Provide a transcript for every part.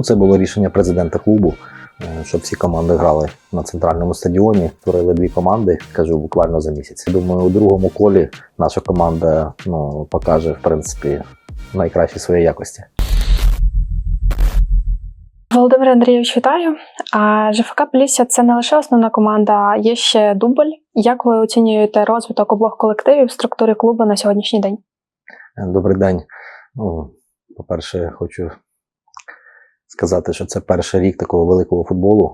Ну, це було рішення президента клубу, е, щоб всі команди грали на центральному стадіоні. Створили дві команди, кажу, буквально за місяць. Думаю, у другому колі наша команда ну, покаже, в принципі, найкращі свої якості. Володимир Андрійович, вітаю. А ЖФК Полісся це не лише основна команда, а є ще дубль. Як ви оцінюєте розвиток обох колективів в структурі клубу на сьогоднішній день? Добрий день. Ну, по-перше, хочу сказати, що це перший рік такого великого футболу.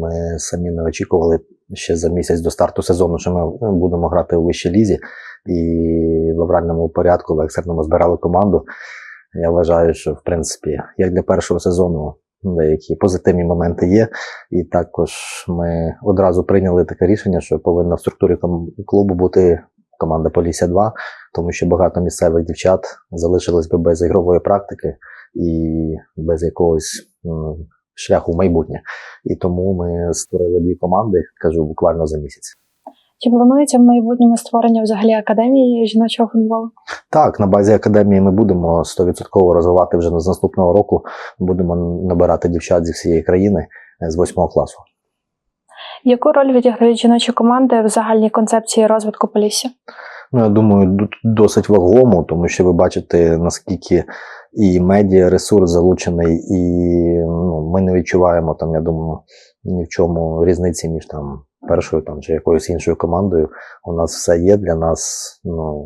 Ми самі не очікували ще за місяць до старту сезону, що ми будемо грати у вищій лізі і в авральному порядку в екстреному збирали команду. Я вважаю, що в принципі, як для першого сезону, деякі позитивні моменти є. І також ми одразу прийняли таке рішення, що повинна в структурі клубу бути команда Полісся 2, тому що багато місцевих дівчат залишились би без ігрової практики і без якогось шляху в майбутнє. І тому ми створили дві команди, кажу, буквально за місяць. Чи планується в майбутньому створення взагалі академії жіночого футболу? Так, на базі академії ми будемо 100% розвивати вже з наступного року. Будемо набирати дівчат зі всієї країни е, з 8 класу. Яку роль відіграють жіночі команди в загальній концепції розвитку Полісся? Ну, я думаю, досить вагому, тому що ви бачите, наскільки і медіа ресурс залучений, і ну, ми не відчуваємо там, я думаю, ні в чому різниці між там першою там чи якоюсь іншою командою. У нас все є для нас. Ну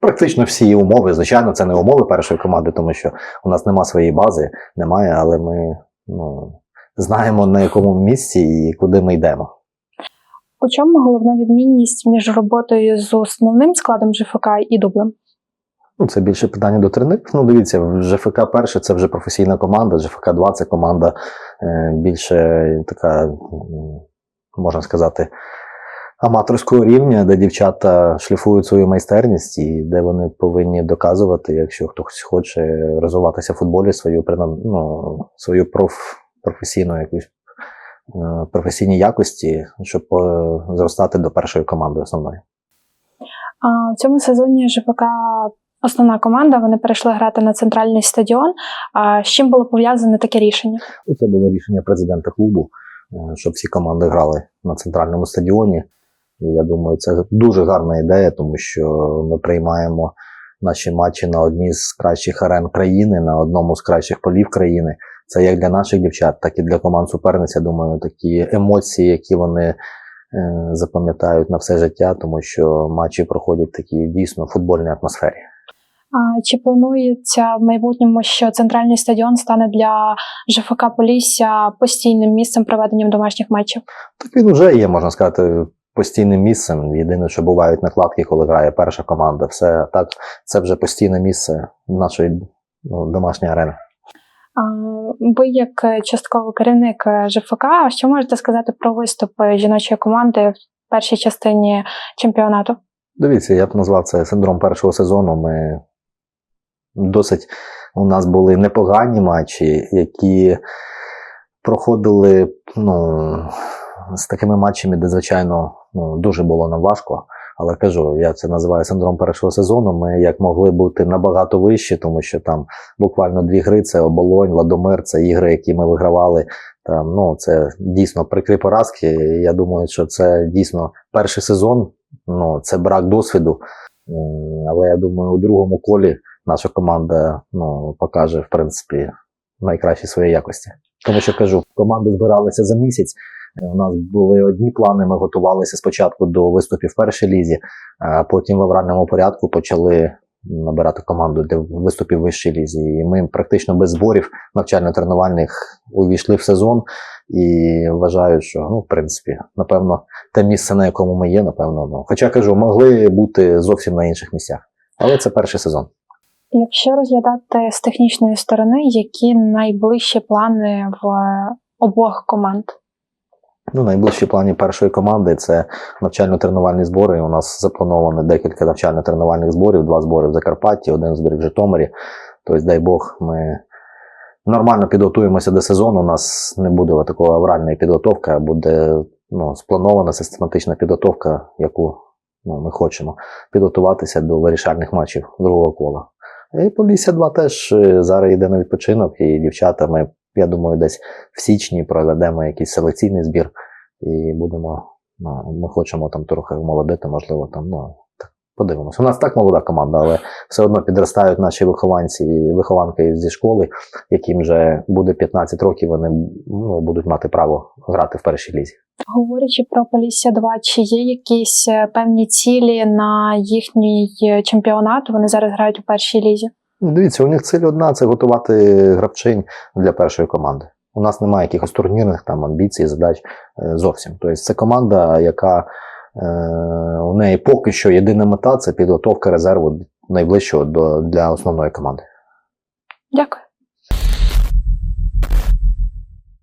практично всі умови. Звичайно, це не умови першої команди, тому що у нас нема своєї бази, немає, але ми ну, знаємо на якому місці і куди ми йдемо. У чому головна відмінність між роботою з основним складом ЖФК і дублем? Ну, це більше питання до тренерів. Ну, дивіться, ЖФК перше це вже професійна команда, ЖФК 2 це команда е, більше така, можна сказати, аматорського рівня, де дівчата шліфують свою майстерність і де вони повинні доказувати, якщо хтось хоче розвиватися в футболі, свою ну, свою проф, професійну якусь. е, Професійні якості, щоб е, зростати до першої команди основної. А в цьому сезоні ЖФК основна команда. Вони перейшли грати на центральний стадіон. А з чим було пов'язане таке рішення? Ну, Це було рішення президента клубу, е, щоб всі команди грали на центральному стадіоні. І я думаю, це дуже гарна ідея, тому що ми приймаємо наші матчі на одній з кращих арен країни, на одному з кращих полів країни. Це як для наших дівчат, так і для команд суперниць. Я думаю, такі емоції, які вони е, запам'ятають на все життя, тому що матчі проходять в такій дійсно футбольній атмосфері. А чи планується в майбутньому, що центральний стадіон стане для ЖФК Полісся постійним місцем проведення домашніх матчів? Так він вже є, можна сказати, постійним місцем. Єдине, що бувають накладки, коли грає перша команда. Все так, це вже постійне місце нашої ну, домашньої арени. А, Ви, як частковий керівник ЖФК, що можете сказати про виступи жіночої команди в першій частині чемпіонату? Дивіться, я б назвав це синдром першого сезону. Ми досить у нас були непогані матчі, які проходили ну, з такими матчами, де, звичайно, ну, дуже було нам важко. Але кажу, я це називаю синдром першого сезону. Ми як могли бути набагато вищі, тому що там буквально дві гри: це оболонь, Ладомир, це ігри, які ми вигравали. Там, ну, це дійсно прикрі поразки. Я думаю, що це дійсно перший сезон, ну, це брак досвіду. Але я думаю, у другому колі наша команда ну, покаже, в принципі, найкращі свої якості. Тому що кажу, команди збиралися за місяць. Е, У нас були одні плани. Ми готувалися спочатку до виступів в першій лізі, а потім в авральному порядку почали набирати команду для виступів в вищій лізі. І ми практично без зборів навчально-тренувальних увійшли в сезон. І вважаю, що ну, в принципі, напевно, те місце, на якому ми є, напевно, ну. Хоча кажу, могли бути зовсім на інших місцях. Але це перший сезон. Якщо розглядати з технічної сторони, які найближчі плани в обох команд? Ну, найближчі плані першої команди це навчально-тренувальні збори. У нас заплановано декілька навчально-тренувальних зборів, два збори в Закарпатті, один збір в Житомирі. Тобто, дай Бог, ми нормально підготуємося до сезону. У нас не буде такої авральної підготовки, а буде ну, спланована систематична підготовка, яку ну, ми хочемо підготуватися до вирішальних матчів другого кола. І Полісся 2 теж е, зараз йде на відпочинок, і дівчата ми, я думаю, десь в січні проведемо якийсь селекційний збір і будемо. Ну, ми хочемо там трохи молодити, можливо, там, ну, так, подивимося. У нас так молода команда, але все одно підростають наші вихованці і вихованки зі школи, яким вже буде 15 років, вони ну, будуть мати право грати в першій лізі. Говорячи про Полісся 2, чи є якісь е, певні цілі на їхній е, чемпіонат? Вони зараз грають у першій лізі. Ну, Дивіться, у них ціль одна це готувати гравчинь для першої команди. У нас немає якихось турнірних там амбіцій, задач е, зовсім. Тобто це команда, яка у неї поки що єдина мета це підготовка резерву найближчого до, для основної команди. Дякую.